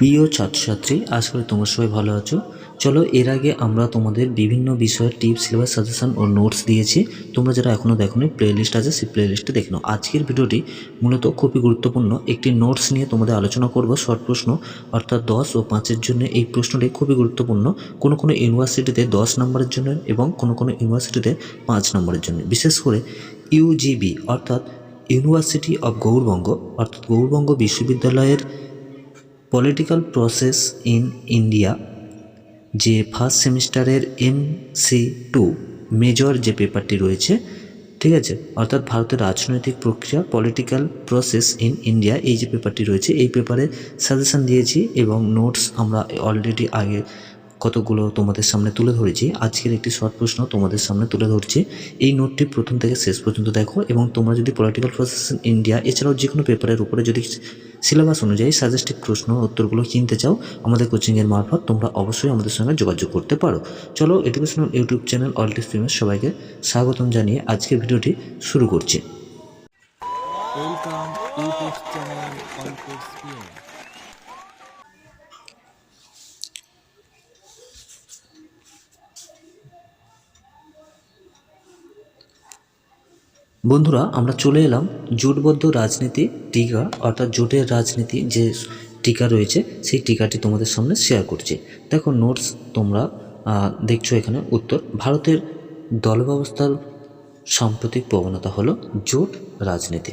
প্রিয় ছাত্রছাত্রী, আশা করি তোমরা সবাই ভালো আছো। চলো, এর আগে আমরা তোমাদের বিভিন্ন বিষয়ের টিপস সিলেবাস সাজেশন ও নোটস দিয়েছি। তোমরা যারা এখনও দেখোনি প্লে লিস্ট আছে, সেই প্লে লিস্টে দেখে নাও। আজকের ভিডিওটি মূলত খুবই গুরুত্বপূর্ণ। একটি নোটস নিয়ে তোমাদের আলোচনা করব শর্ট প্রশ্ন। অর্থাৎ দশ ও পাঁচের জন্য এই প্রশ্নটি খুবই গুরুত্বপূর্ণ। কোনো কোনো ইউনিভার্সিটিতে দশ নম্বরের জন্য এবং কোনো কোনো ইউনিভার্সিটিতে পাঁচ নম্বরের জন্য। বিশেষ করে ইউজিবি অর্থাৎ ইউনিভার্সিটি অফ গৌরবঙ্গ অর্থাৎ গৌরবঙ্গ বিশ্ববিদ্যালয়ের পলিটিক্যাল প্রসেস ইন ইন্ডিয়া যে ফার্স্ট সেমিস্টারের এম সি টু মেজর যে পেপারটি রয়েছে, ঠিক আছে? অর্থাৎ ভারতের রাজনৈতিক প্রক্রিয়া পলিটিক্যাল প্রসেস ইন ইন্ডিয়া এই যে পেপারটি রয়েছে, এই পেপারে সাজেশন দিয়েছি এবং নোটস আমরা অলরেডি আগে কতগুলো তোমাদের সামনে তুলে ধরেছি। আজকের একটি শর্ট প্রশ্ন তোমাদের সামনে তুলে ধরছি। এই নোটটি প্রথম থেকে শেষ পর্যন্ত দেখো এবং তোমরা যদি পলিটিক্যাল প্রসেস ইন ইন্ডিয়া এছাড়াও যে কোনো পেপারের উপরে যদি সিলেবাস অনুযায়ী সাজেস্টেড প্রশ্ন উত্তরগুলো কিনতে চাও, আমাদের কোচিংয়ের মারফত তোমরা অবশ্যই আমাদের সঙ্গে যোগাযোগ করতে পারো। চলো এডুকেশনাল ইউটিউব চ্যানেল অলটি ফেমাস সবাইকে স্বাগতম জানিয়ে আজকের ভিডিওটি শুরু করছি। ওয়েলকাম ইউটিউব চ্যানেল বন্ধুরা, আমরা চলে এলাম জোটবদ্ধ রাজনীতি টিকা, অর্থাৎ জোটের রাজনীতি যে টিকা রয়েছে, সেই টিকাটি তোমাদের সামনে শেয়ার করছি। দেখো নোটস তোমরা দেখছ এখানে উত্তর। ভারতের দল ব্যবস্থার সাম্প্রতিক প্রবণতা হলো জোট রাজনীতি।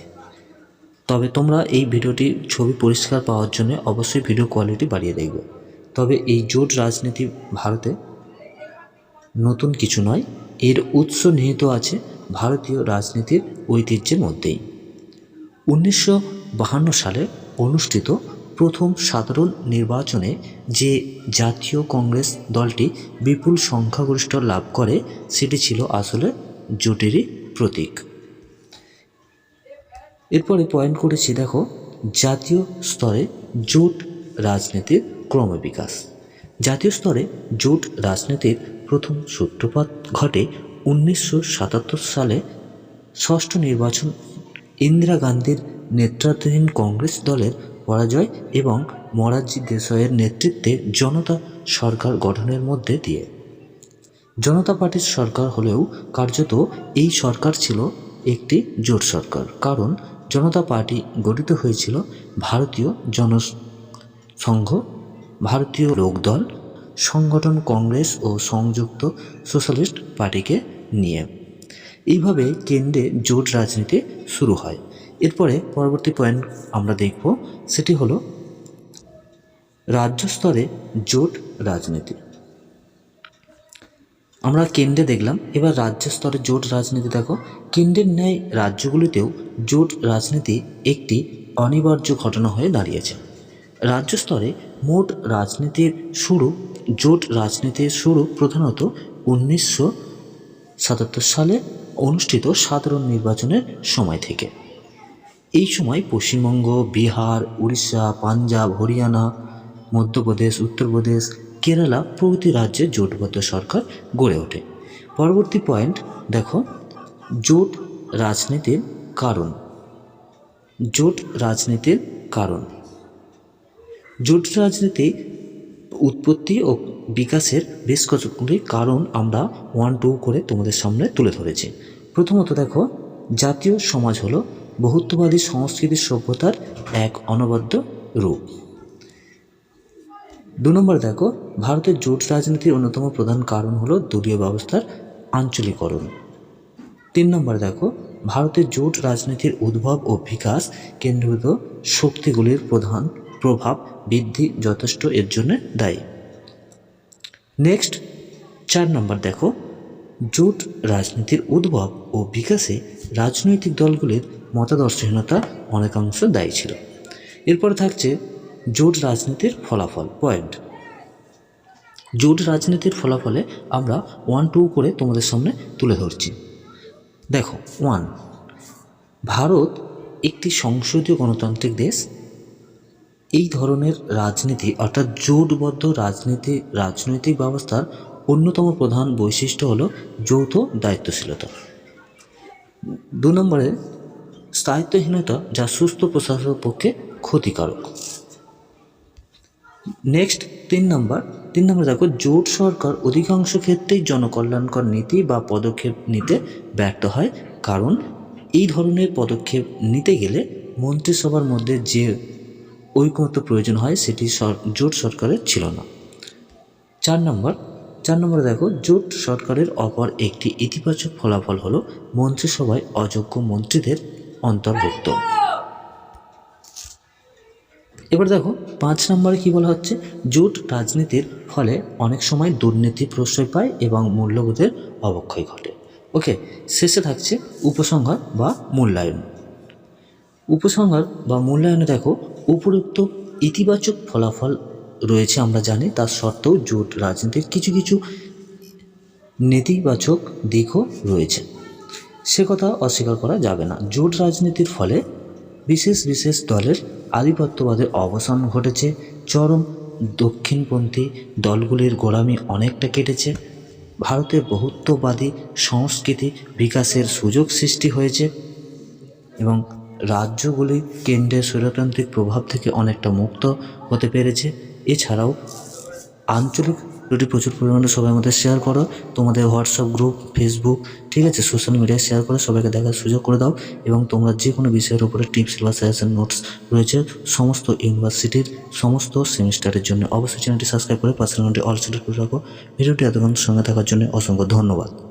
তবে তোমরা এই ভিডিওটি ছবি পরিষ্কার পাওয়ার জন্য অবশ্যই ভিডিও কোয়ালিটি বাড়িয়ে দেখবে। তবে এই জোট রাজনীতি ভারতে নতুন কিছু নয়, এর উৎস নিহিত আছে ভারতীয় রাজনীতির ঐতিহ্যের মধ্যেই। উনিশশো সালে অনুষ্ঠিত প্রথম সাধারণ নির্বাচনে যে জাতীয় কংগ্রেস দলটি বিপুল সংখ্যাগরিষ্ঠ লাভ করে, সেটি ছিল আসলে জোটেরই প্রতীক। এরপরে পয়েন্ট করেছি, দেখো, জাতীয় স্তরে জোট রাজনীতির ক্রমবিকাশ। জাতীয় স্তরে জোট রাজনীতির প্রথম সূত্রপাত ঘটে উনিশশো সাতাত্তর সালে ষষ্ঠ নির্বাচন ইন্দিরা গান্ধীর নেতৃত্বাধীন কংগ্রেস দলের পরাজয় এবং মোরারজি দেশাইয়ের নেতৃত্বে জনতা সরকার গঠনের মধ্যে দিয়ে। জনতা পার্টির সরকার হলেও কার্যত এই সরকার ছিল একটি জোট সরকার, কারণ জনতা পার্টি গঠিত হয়েছিল ভারতীয় জনসংঘ, ভারতীয় লোকদল, সংগঠন কংগ্রেস ও সংযুক্ত সোশ্যালিস্ট পার্টিকে নিয়ে। এইভাবে কেন্দ্রে জোট রাজনীতি শুরু হয়। এরপরে পরবর্তী পয়েন্ট আমরা দেখব, সেটি হলো রাজ্য স্তরে জোট রাজনীতি। আমরা কেন্দ্রে দেখলাম, এবার রাজ্য স্তরে জোট রাজনীতি। দেখো, কেন্দ্রের ন্যায় রাজ্যগুলিতেও জোট রাজনীতি একটি অনিবার্য ঘটনা হয়ে দাঁড়িয়েছে। রাজ্য স্তরে মোট রাজনীতির শুরু, জোট রাজনীতির শুরু প্রধানত উনিশশো সাতাত্তর সালে অনুষ্ঠিত সাধারণ নির্বাচনের সময় থেকে। এই সময় পশ্চিমবঙ্গ, বিহার, উড়িষ্যা, পাঞ্জাব, হরিয়ানা, মধ্যপ্রদেশ, উত্তরপ্রদেশ, কেরালা প্রভৃতি রাজ্যে জোটবদ্ধ সরকার গড়ে ওঠে। পরবর্তী পয়েন্ট, দেখো, জোট রাজনীতির কারণ। জোট রাজনীতির কারণ। জোট রাজনীতি উৎপত্তি ও বিকাশের বেশ কতগুলি কারণ আমরা ওয়ান টু করে তোমাদের সামনে তুলে ধরেছি। প্রথমত দেখো, জাতীয় সমাজ হলো বহুত্ববাদী সংস্কৃতি সভ্যতার এক অনবদ্য রূপ। দু নম্বর দেখো, ভারতের জোট রাজনীতির অন্যতম প্রধান কারণ হলো দলীয় ব্যবস্থার আঞ্চলিকরণ। তিন নম্বর দেখো, ভারতের জোট রাজনীতির উদ্ভব ও বিকাশ কেন্দ্রীভূত শক্তিগুলির প্রধান প্রভাব বৃদ্ধি যথেষ্ট এর জন্য দায়ী। নেক্সট চার নম্বর দেখো। জোট রাজনীতির উদ্ভব ও বিকাশে রাজনৈতিক দলগুলির মতাদর্শহীনতা অনেকাংশ দায়ী ছিল। এরপর থাকছে জোট রাজনীতির ফলাফল পয়েন্ট। জোট রাজনীতির ফলাফলে আমরা ওয়ান টু করে তোমাদের সামনে তুলে ধরছি। দেখো ওয়ান ভারত একটি সংসদীয় গণতান্ত্রিক দেশ। এই ধরনের রাজনীতি, অর্থাৎ জোটবদ্ধ রাজনীতি, রাজনৈতিক ব্যবস্থার অন্যতম প্রধান বৈশিষ্ট্য হল যৌথ দায়িত্বশীলতা। দু নম্বরে স্থায়িত্বহীনতা যা সুস্থ প্রশাসনের পক্ষে ক্ষতিকারক। নেক্সট, তিন নম্বর তিন নম্বর দেখো, জোট সরকার অধিকাংশ ক্ষেত্রেই জনকল্যাণকর নীতি বা পদক্ষেপ নিতে ব্যর্থ হয়। কারণ এই ধরনের পদক্ষেপ নিতে গেলে মন্ত্রিসভার মধ্যে যে ঐকমত্য প্রয়োজন হয় সেটি জোট সরকারের ছিল না। চার নম্বর, চার নম্বরে দেখো, জোট সরকারের অপর একটি ইতিবাচক ফলাফল হলো মন্ত্রিসভায় অযোগ্য মন্ত্রীদের অন্তর্ভুক্ত। এবার দেখো, পাঁচ নম্বরে কি বলা হচ্ছে? জোট রাজনীতির ফলে অনেক সময় দুর্নীতি প্রশ্রয় পায় এবং মূল্যবোধের অবক্ষয় ঘটে। ওকে, শেষে থাকছে উপসংহার বা মূল্যায়ন। উপসংহার বা মূল্যায়নে দেখো, উপরোক্ত ইতিবাচক ফলাফল রয়েছে আমরা জানি তার সত্ত্বেও জোট রাজনীতির কিছু কিছু নেতিবাচক দিকও রয়েছে। সে কথা অস্বীকার করা যাবে না। জোট রাজনীতির ফলে বিশেষ বিশেষ দলের আধিপত্যবাদের অবসান ঘটেছে। চরম দক্ষিণপন্থী দলগুলির গোড়ামি অনেকটা কেটেছে। ভারতের বহুত্ববাদী সংস্কৃতি বিকাশের সুযোগ সৃষ্টি হয়েছে এবং রাজ্যগুলি কেন্দ্রের স্বৈরতান্ত্রিক প্রভাব থেকে অনেকটা মুক্ত হতে পেরেছে। এছাড়াও, আঞ্চলিক যদি প্রচুর পরিমাণে সবাই মধ্যে শেয়ার করো। তোমাদের হোয়াটসঅ্যাপ গ্রুপ ফেসবুক ঠিক আছে? সোশ্যাল মিডিয়ায় শেয়ার করে সবাইকে দেখার সুযোগ করে দাও এবং তোমরা যে কোনো বিষয়ের উপরে টিপস বা সাজেশন নোটস রয়েছে সমস্ত ইউনিভার্সিটির সমস্ত সেমিস্টারের জন্য। অবশ্যই চ্যানেলটি সাবস্ক্রাইব করে পাশের ঘন্টি অল সিলেক্ট করে রাখো। ভিডিওটি এতক্ষণ সঙ্গে থাকার জন্য অসংখ্য ধন্যবাদ।